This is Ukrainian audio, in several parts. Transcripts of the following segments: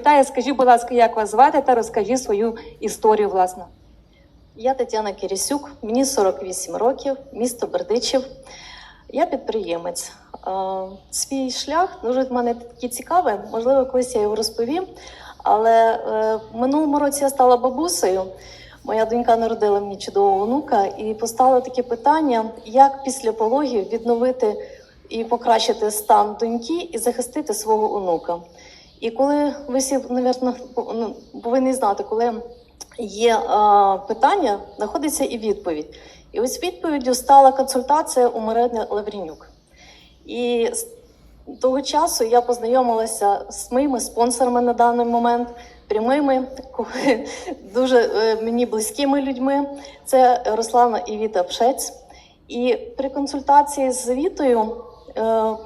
Вітаю, скажіть, будь ласка, як вас звати та розкажіть свою історію, власне. Я Тетяна Кирісюк, мені 48 років, місто Бердичів. Я підприємець. Свій шлях дуже в мене такий цікавий, можливо, колись я його розповім. Але е, в минулому році я стала бабусею. Моя донька народила мені чудового онука і постало таке питання, як після пологів відновити і покращити стан доньки і захистити свого онука. І коли ви всі, навірно, ну, повинні знати, коли є е, питання, знаходиться і відповідь. І ось відповіддю стала консультація у Марини Лаврінюк. І з того часу я познайомилася з моїми спонсорами на даний момент, прямими, дуже е, мені близькими людьми. Це Руслана і Віта Пшець. І при консультації з Вітою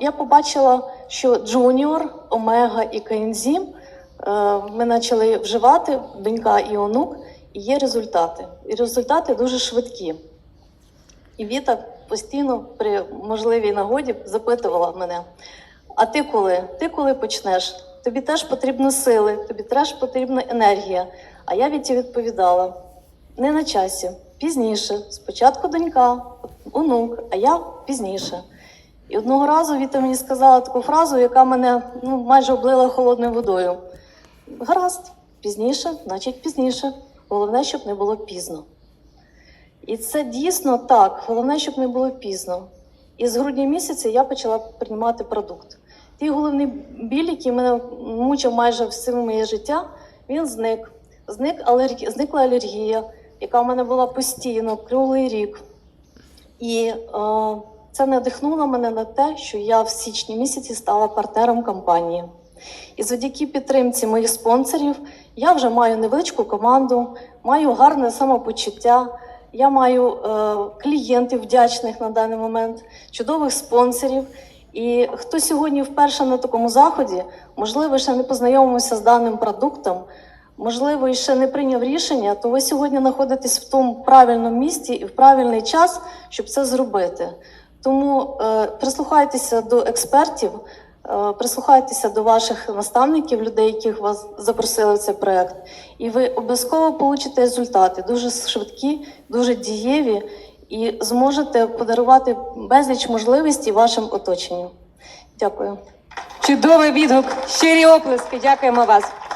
я побачила, що Джуніор, Омега і Каензім е, ми почали вживати донька і онук, і є результати. І результати дуже швидкі. І Віта постійно при можливій нагоді запитувала мене: а ти коли? Ти коли почнеш? Тобі теж потрібні сили, тобі теж потрібна енергія. А я Віті відповідала: не на часі, пізніше. Спочатку донька, онук, а я пізніше. І одного разу Віта мені сказала таку фразу, яка мене ну, майже облила холодною водою. Гаразд, пізніше, значить пізніше. Головне, щоб не було пізно. І це дійсно так. Головне, щоб не було пізно. І з грудня місяця я почала приймати продукт. Той головний біль, який мене мучив майже все моє життя, він зник. Зник алергі... Зникла алергія, яка в мене була постійно, круглий рік. І е, це надихнуло мене на те, що я в січні місяці стала партнером компанії. І завдяки підтримці моїх спонсорів я вже маю невеличку команду, маю гарне самопочуття. Я маю е, клієнтів вдячних на даний момент, чудових спонсорів. І хто сьогодні вперше на такому заході, можливо, ще не познайомився з даним продуктом, можливо, ще не прийняв рішення, то ви сьогодні знаходитесь в тому правильному місці і в правильний час, щоб це зробити. Тому е, прислухайтеся до експертів, е, прислухайтеся до ваших наставників, людей, яких вас запросили в цей проект, і ви обов'язково получите результати дуже швидкі, дуже дієві, і зможете подарувати безліч можливостей вашим оточенню. Дякую. Чудовий відгук, щирі оплески. Дякуємо вас.